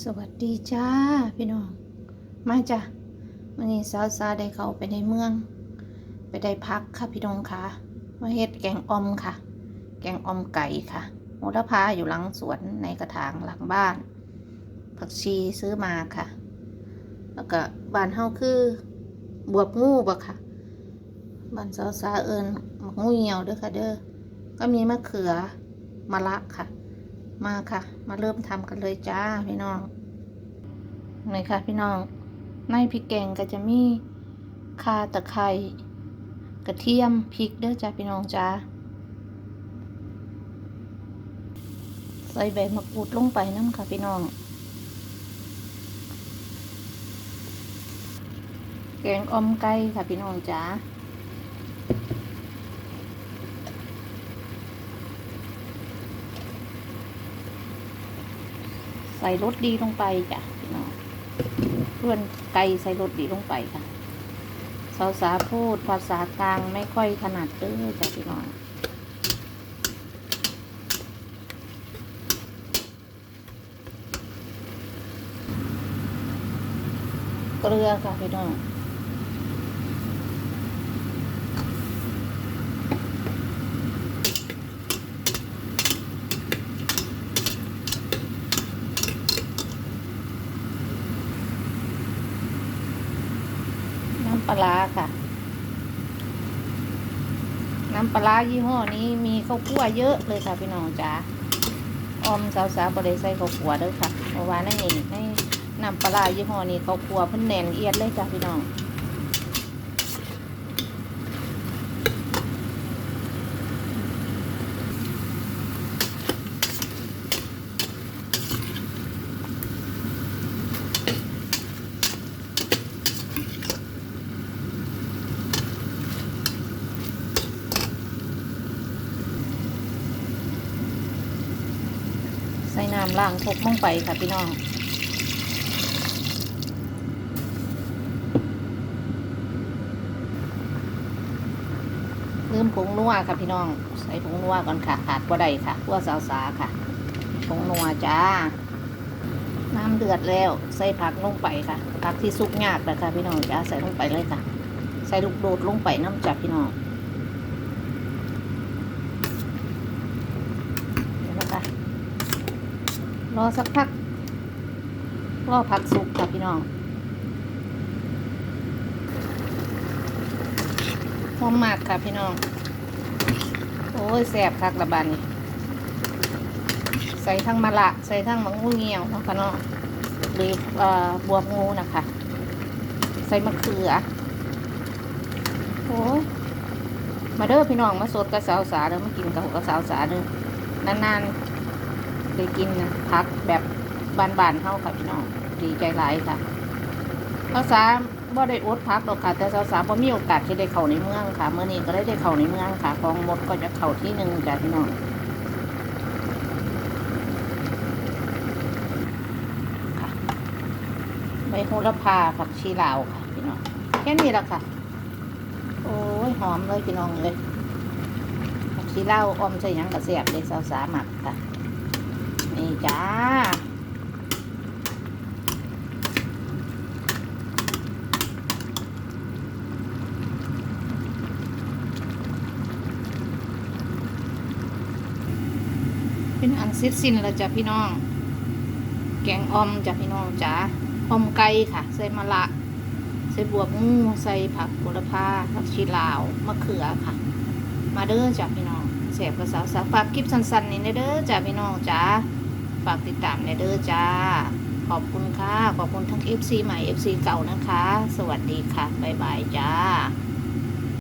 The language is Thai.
สวัสดีจ้าพี่น้อง มาจ้ะวันนี้สาวซาได้เข้าไปในเมือง ไปได้พักค่ะพี่น้องค่ะมาเฮ็ดแกงอมค่ะ แกงออมไก่ค่ะโหระพาอยู่หลังสวนในกระถางหลังบ้าน ผักชีซื้อมาค่ะ แล้วก็บ้านเฮาคือบวบงูบ่ค่ะบ้านสาวซาเอิญหมักงูเหี่ยวเด้อค่ะเด้อก็มีมะเขือมะละค่ะ มาค่ะ มาเริ่มทำกันเลยจ้าพี่น้องนี่ค่ะพี่น้อง ในพริกแกงก็จะมีข่าตะไคร้กระเทียมพริกเด้อจ้าพี่น้องจ้าใส่ใบมะกรูดลงไปน้ำค่ะพี่น้อง แกงออมไก่ค่ะพี่น้องจ้า ใส่รสดีลงไปจ้ะพี่น้องเพื่อนไก่ใส่รสดีลงไปค่ะสาวสาพูดภาษากลางไม่ค่อยถนัดเด้อจ้ะพี่น้องเกลือค่ะพี่น้องาร้าค่ะ น้ำปลายี่ห้อนี้มีข้าวคั่วเยอะเลยค่ะพี่น้องจ๋าออมสาวสาบริใส่ข้าวคั่วด้วยค่ะเมื่อวานนั่นเองในน้ำปลาร้ายี่ห้อนี้ข้าวคั่วเพิ่นแน่นเอียดเลยจ้ะพี่น้อง ใส่น้ำล้างทกลงไปค่ะพี่น้องเริ่มผงนัวค่ะพี่น้อง ใส่ผงนัวก่อนค่ะขาดบ่ได้ค่ะขั่วสาวสาค่ะผงนัวจ้า น้ำเดือดแล้ว ใส่ผักลงไปค่ะผักที่สุกยากนะคะพี่น้องจ้าใส่ลงไปเลยค่ะ ใส่ลูกโดดลงไปน้ำจับพี่น้องเดี๋ยวนะคะ รอสักพัก รอผักสุกค่ะพี่น้องหอมมากค่ะพี่น้อง โอ้ยแสบคักละบานนี่ใส่ทั้งมะละใส่ทั้งมะงูเงี้ยวนะคะเนาะหรือบวบงูนะคะ ใส่มะเขือโอ้ยมาเด้อพี่น้องมาสดกับสาวสาเด้อมากินกับกับสาวสาเด้อนานๆ เคยกินพักแบบบานๆเท่าค่ะพี่น้องดีใจหลายค่ะภาษาบ่ได้อดพักหรอกค่ะ แต่สาวๆบ่มีโอกาสที่ได้เข้าในเมืองค่ะเมื่อนี้ก็ได้ได้เข้าในเมืองค่ะของหมดก็จะเข้าที่หนึ่งจ้ะพี่น้องค่ะใบโหระพาผักชีลาวค่ะพี่น้องแค่นี้แหละค่ะ โอ้ยหอมเลยพี่น้องเลยผักชีลาวอมใส่ยังกระเสียบเลยสาวๆหมักค่ะ นี่จ้า เป็นอันเสร็จสิ้นแล้วจ้ะพี่น้อง แกงออมจ้ะพี่น้องจ้าออมไก่ค่ะ ใส่มะละใส่บวบงูใส่ผักโหระพาผักชีลาว มะเขือค่ะ มาเด้อจ้ะพี่น้องแสบภาษาสาวฝากคลิปสั้นๆนี่เด้อจ้ะพี่น้องจ้า ฝากติดตามในเด้อจ้า ขอบคุณค่ะ ขอบคุณทั้ง FC ใหม่ FC เก่านะคะ สวัสดีค่ะ บ๊ายบายจ้า